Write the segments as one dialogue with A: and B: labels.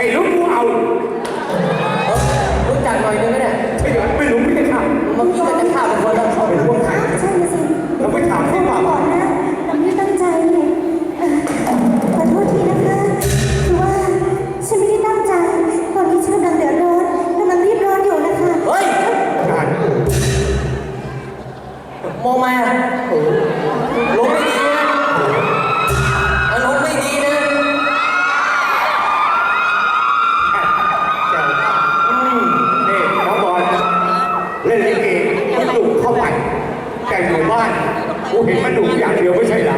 A: Vai, não ao เห็นมันดุ
B: อย่างเดียวไม่ใช่หรอ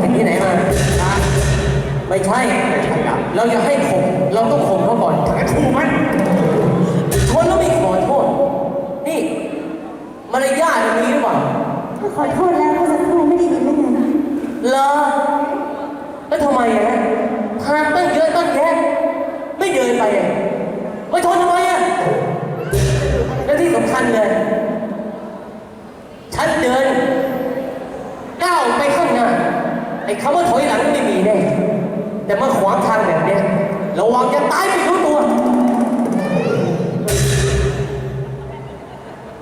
A: เปที่ไหนมา ไม่ใช่เราอย่าให้ข่มเราต้องข่มเขาก่อน
B: ถูกไหม
A: ชนแล้วไม่ขอโทษ นี่มารยาทตรงนี้หรือเปล่า
C: ขอโทษแล้วเมื่ะสักคำไม่ได้ยินได้ไง
A: เหรอแล้วทำไมอะทานตั้งเยอะตั้งแยะไม่เดินไปอะไม่ทนทำไมอะแล้วที่สำคัญเลย อ้คำว่าถอยหลังไม่มีแน่แต่มาขวางทางแบบเนี้ยระวังจะตายไม่รู้ตัว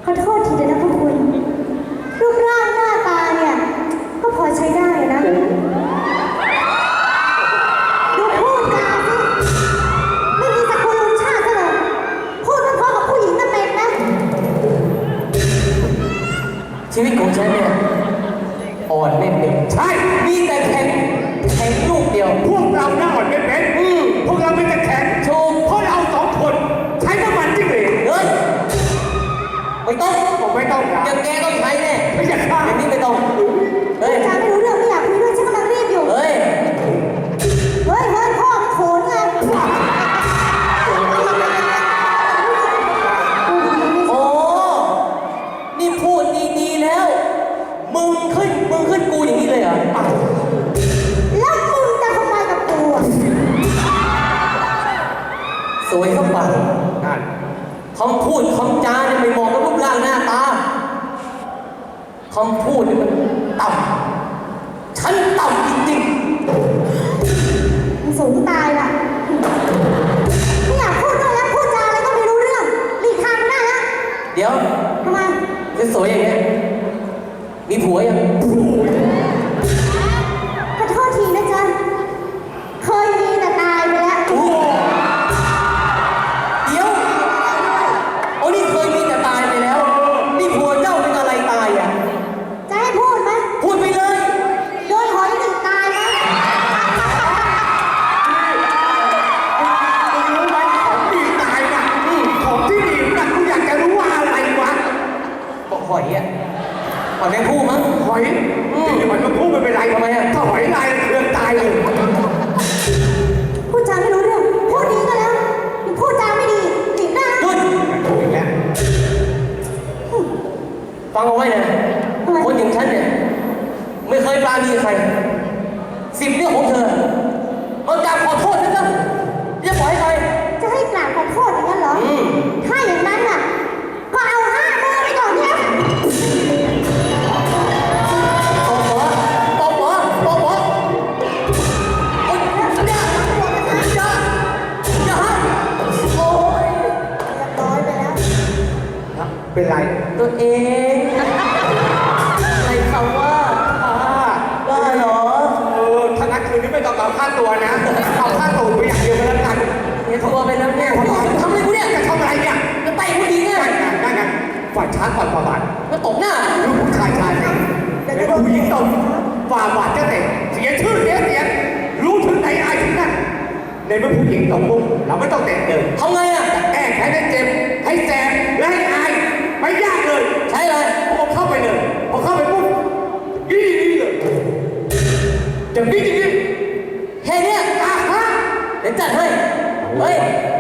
C: ขอโทษทีเดียวนะพวกคุณ รูปร่างหน้าตาเนี่ย ก็พอใช้ได้นะ ดูพูดจาสิไม่มีสกุลลุนชาติซะเลยพูดไม่เพราะกับผู้หญิงก็เป็นนะ
A: ชีวิตของฉันเนี่ย อ่อนไม่เป็น
B: ใช่
A: มีแต่แข็งแข็งลูกเดียว
B: พวกเราหน้าอ่อนไม่เป็นอืมพวกเราไม่จะแข็ง
A: ถูก
B: เพราะเราสองคน ใช้น้ำมันจิ้งหรีด
A: เฮ้ยไม่ต้อง
B: ผมไม่ต้องการ
A: อย่างแกต้ สวยเข้าปาก
B: นั่น
A: คำพูดคำจาเนี่ยไม่เหมาะกับรูปร่างหน้าตาคำพูดเนี่ยมันต่ำฉันต่ำจริง
C: มึงสูงตายล่ะไม่อยากพูดด้วยแล้วพูดจาอะไรก็ไม่รู้เรื่องหลีกทางไม่ได้แล้ว
A: ๆเดี๋ยว
C: ทำไม
A: สวยๆอย่างเงี้ยมีผัวยัง
C: ขอโทษทีนะจ๊ะเคยมี
A: ค่าตั
B: วนะเอา
A: ค่าตัว
C: ไป
A: อ
B: ย่างเดียวก็แล้วกัน
A: เนี่ยทัวร์ไปแล้วเนี่ยทำอะไรกูเนี่ย
B: จะทำอะไรเนี่ย
A: จะไต่ผู้หญิงเนี่ย
B: นั่นไงนั่นไงฝ่ายช้างก่อนฝ่าบาท
A: มาตบหน้า
B: ลูกผู้ชายชายนี่แต่ผู้หญิงตบฝ่าบาทจะเตะเสียชื่อเสียเสียงรู้ถึงไหนอายถึงนั่นในเมื่อผู้หญิงตบปุ๊บเราไม่ต้องเตะเลย
A: ทำไงอะ
B: แอบให้ได้เจ็บให้แสบและให้อายไม่ยากเลย
A: ใช้อะไร
B: พอเข้าไปเลยพอเข้าไปปุ๊บยี่นี่เลยอย่างนี้อย่างนี้
A: แค่เนี้ย
B: อะฮะ
A: เดี๋ยว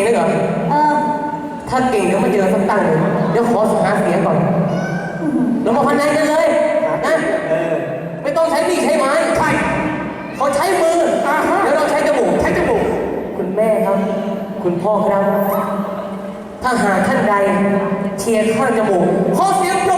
A: งได้เหร
B: อ เออ
A: ถ้าเก่งเดี๋ยวมาเจอสักตั้งหนึ่งเดี๋ยวขอหาเสียงก่อนเรามาพนันกันเลยนะ
B: เออ
A: ไม่ต้องใช้มีดใช้ไม้
B: ใช่
A: เขาใช้มือ
B: อ่าฮะ
A: เดี๋ยวเราใช้จมูก
B: ใช้จมูก
A: คุณแม่ครับ คุณพ่อครับ ถ้าหากท่านใดเชียร์ข้างจมูกขอเสียงปรบมือเลยครับ